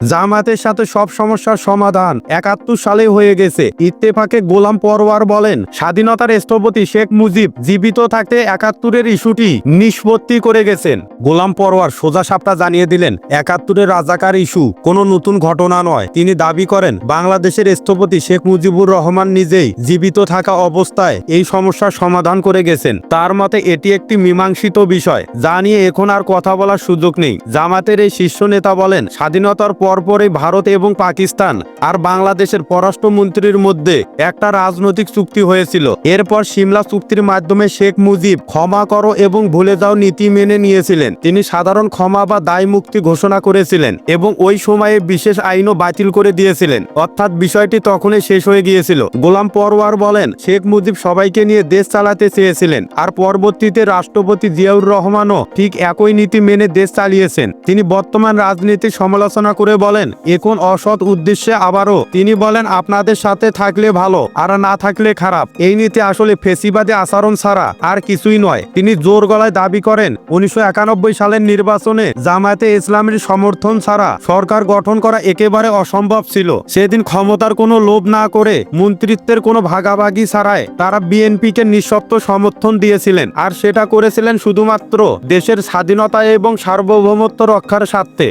জামাতের সাথে সব সমস্যার সমাধান একাত্তর সালে হয়ে গেছে। ইত্তেফাকে গোলাম পরওয়ার বলেন, স্বাধীনতার স্থপতি শেখ মুজিব জীবিত থাকতে একাত্তরের ইস্যুটি নিষ্পত্তি করে গেছেন। গোলাম পরওয়ার সোজা সাপটা জানিয়ে দিলেন, একাত্তরের রাজাকার ইস্যু কোনো নতুন ঘটনা নয়। তিনি দাবি করেন, বাংলাদেশের স্থপতি শেখ মুজিবুর রহমান নিজেই জীবিত থাকা অবস্থায় এই সমস্যার সমাধান করে গেছেন। তার মতে এটি একটি মীমাংসিত বিষয়। যা নিয়ে এখন আর কথা বলার সুযোগ নেই। জামাতের এই শীর্ষ নেতা বলেন, স্বাধীনতার পরপরই ভারত এবং পাকিস্তান আর বাংলাদেশের পররাষ্ট্রমন্ত্রীর মধ্যে একটা রাজনৈতিক চুক্তি হয়েছিল। এরপর সিমলা চুক্তির মাধ্যমে শেখ মুজিব ক্ষমা করো এবং ভুলে যাও নীতি মেনে নিয়েছিলেন। তিনি সাধারণ ক্ষমা বা দায় মুক্তি ঘোষণা করেছিলেন এবং ওই সময়ে বিশেষ আইনও বাতিল করে দিয়েছিলেন। অর্থাৎ বিষয়টি তখনই শেষ হয়ে গিয়েছিল। গোলাম পরওয়ার বলেন, শেখ মুজিব সবাইকে নিয়ে দেশ চালাতে চেয়েছিলেন আর পরবর্তীতে রাষ্ট্রপতি জিয়াউর রহমানও ঠিক একই নীতি মেনে দেশ চালিয়েছেন। তিনি বর্তমান রাজনীতির সমালোচনা করে বলেন এখন অসৎ উদ্দেশ্যে আবারও? তিনি বলেন, আপনাদের সাথে থাকলে ভালো, আর না থাকলে খারাপ। এই নীতি আসলে ফেসিবাদী আচরণ ছাড়া আর কিছুই নয়। তিনি জোর গলায় দাবি করেন, উনিশশো একানব্বই সালের নির্বাচনে জামায়াতে ইসলামের সমর্থন ছাড়া সরকার গঠন করা একেবারে অসম্ভব ছিল। সেদিন ক্ষমতার কোনো লোভ না করে মন্ত্রিত্বের কোনো ভাগাভাগি ছাড়াই তারা বিএনপিকে নিঃশব্দ সমর্থন দিয়েছিলেন, আর সেটা করেছিলেন শুধুমাত্র দেশের স্বাধীনতা এবং সার্বভৌমত্ব রক্ষার স্বার্থে।